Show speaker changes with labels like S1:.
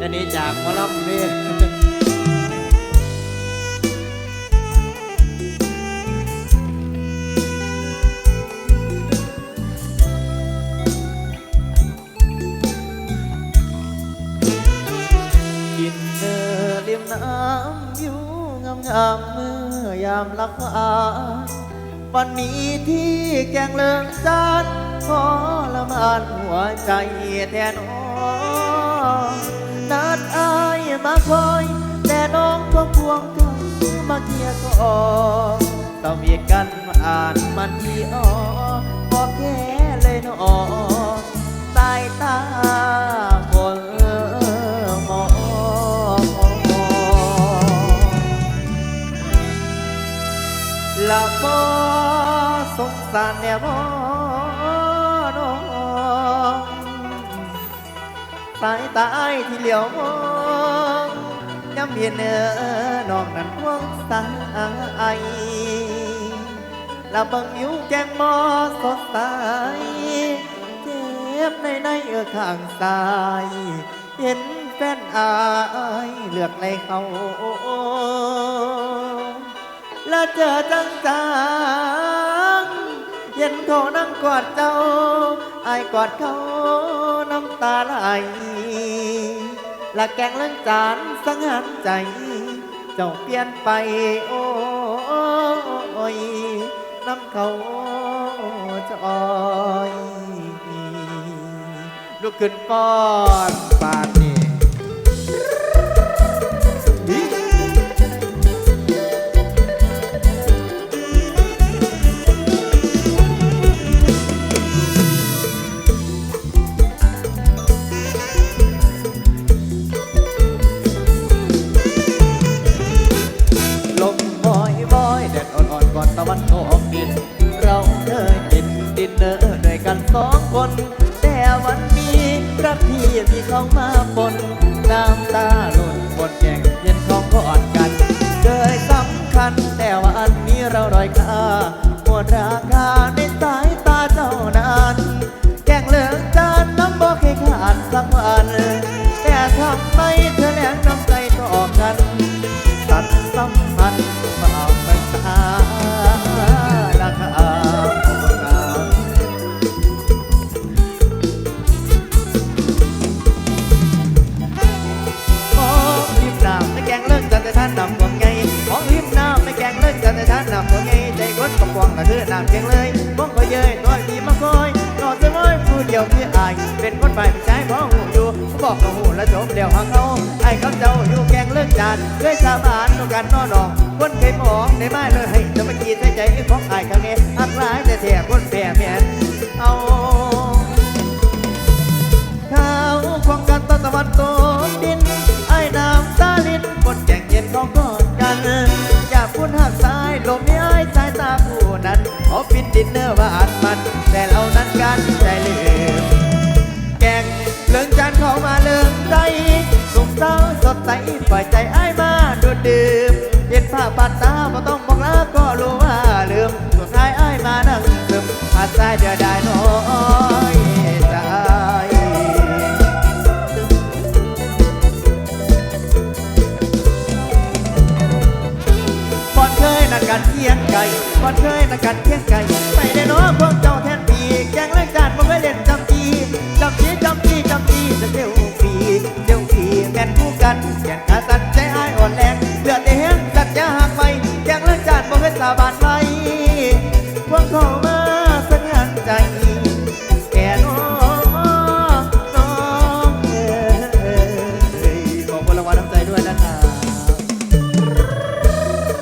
S1: แต่นี้จากมอลำเรียกินเนอริมน้ำอยู่งามงามเมื่อยามลับฟ้าวันนี้ที่แกงเลิงจานขอละมานหัวใจแทนอ นัดอายมาคอย แต่น้องก็พวงกันมาเกียก็ออกต้องมีกันอ่านมันที่ออบอกแค่เลยนอสายตาบนมองละบ่สงสารแน่บ่น้ สายตาอ้ายที่เหลียวมองย้ำเห็นเนื้อน้องนั้นห่วงสายละบังอยู่แกงมมอสดใสเจ็บในในเออข้างซ้าย เห็นแฟนอายเลือกในเขา แล้วเจอจังจังเห็นเขานั่งกอดเจ้า ไอ้ายกอดเขาำตาไหลและแกงล้างจานสังหารใจ เจ้าเปลี่ยนไปโอ้ยน้ำเขาจอยลุกขึ้นป้อนปาก ดินเนอร์ด้วยกันสองคน แต่วันนี้รักพี่มีเขามา กดกระปองกระเทือน้ำเพียงเลยมองก็เย้ยตัวดีมาคอยนอนจะม้อยผู้เดียวที่อาย เป็นคนไปไม่ใช่เพราะหูอยู่บอกก็หูแล้วจบเดียวหางเขาไอ้เขาเจ้าอยู่แกงเลิกจานด้ยสาบานต้องการนอนนองคนเคยมองในบ้านเลยให้จะมากีดใจใจของไอ้ข้างนี้อักร้ ฟินดินเนอร์ว่าอัดมัน แต่เรานั้นกันใจลืม แกงเลื่องจานเข้ามาเลื่องใจหนุ่มสาสดใสปล่อยใจไอ้ายมาดูดดื่มเห็นภาพบาดตาบ่ต้องบอกลาก็รู้ว่าลืมสุดท้ายไอ้ายมานั่งซึมอาจใจเดียวได้น้อย กันเที่ยงไก่ก่อนเคยนัดกันเที่ยงไก่ไปได้น้อพวกเจ้าแทนปีแกงเล่นจานบ่เคยเล่นจำจีจำจีจำจีจำจีจะเดียวปีเดียวปีแม่นคู่กันแก่นขาสันใจอายอ่อนแรงเลือแต่แห้งสัตว์จะหักไปแกงเล่นจานบ่เคยสาบาน